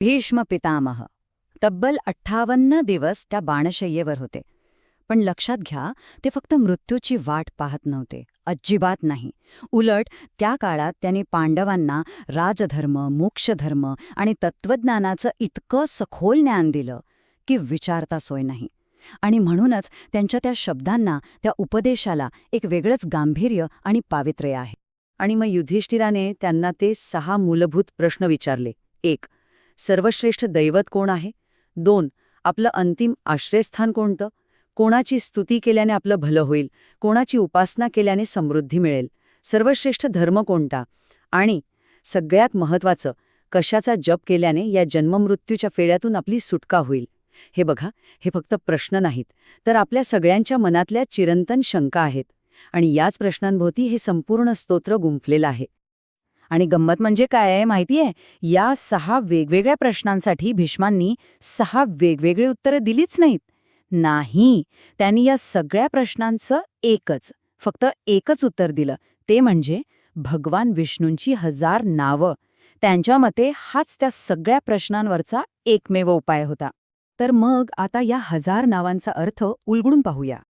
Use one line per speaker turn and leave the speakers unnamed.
भीष्म पितामह तब्बल अठ्ठावन्न दिवस त्या बाणशय्येवर होते. पण लक्षात घ्या ते फक्त मृत्यूची वाट पाहत नव्हते. अजिबात नाही. उलट त्या काळात त्यांनी पांडवांना राजधर्म मोक्षधर्म आणि तत्त्वज्ञानाचं इतकं सखोल ज्ञान दिलं की विचारता सोय नाही. आणि म्हणूनच त्यांच्या त्या शब्दांना त्या उपदेशाला एक वेगळंच गांभीर्य आणि पावित्र्य आहे.
आणि मग युधिष्ठिराने त्यांना ते सहा मूलभूत प्रश्न विचारले. एक सर्वश्रेष्ठ दैवत कोण आहे? दोन आपलं अंतिम आश्रयस्थान कोणतं? कोणाची स्तुती केल्याने आपलं भलं होईल? कोणाची उपासना केल्याने समृद्धी मिळेल? सर्वश्रेष्ठ धर्म कोणता? आणि सगळ्यात महत्वाचं कशाचा जप केल्याने या जन्ममृत्यूच्या फेड्यातून आपली सुटका होईल? हे बघा हे फक्त प्रश्न नाहीत तर आपल्या सगळ्यांच्या मनातल्या चिरंतन शंका आहेत. आणि याच प्रश्नांभोवती हे संपूर्ण स्तोत्र गुंफलेलं आहे.
आणि गंमत म्हणजे काय आहे माहितीये? या सहा वेगवेगळ्या प्रश्नांसाठी भीष्मांनी सहा वेगवेगळी उत्तरं दिलीच नाहीत. नाही त्यांनी या सगळ्या प्रश्नांचं एकच फक्त एकच उत्तर दिलं. ते म्हणजे भगवान विष्णूंची हजार नावं. त्यांच्या मते हाच त्या सगळ्या प्रश्नांवरचा एकमेव उपाय होता. तर मग आता या हजार नावांचा अर्थ उलगडून पाहूया.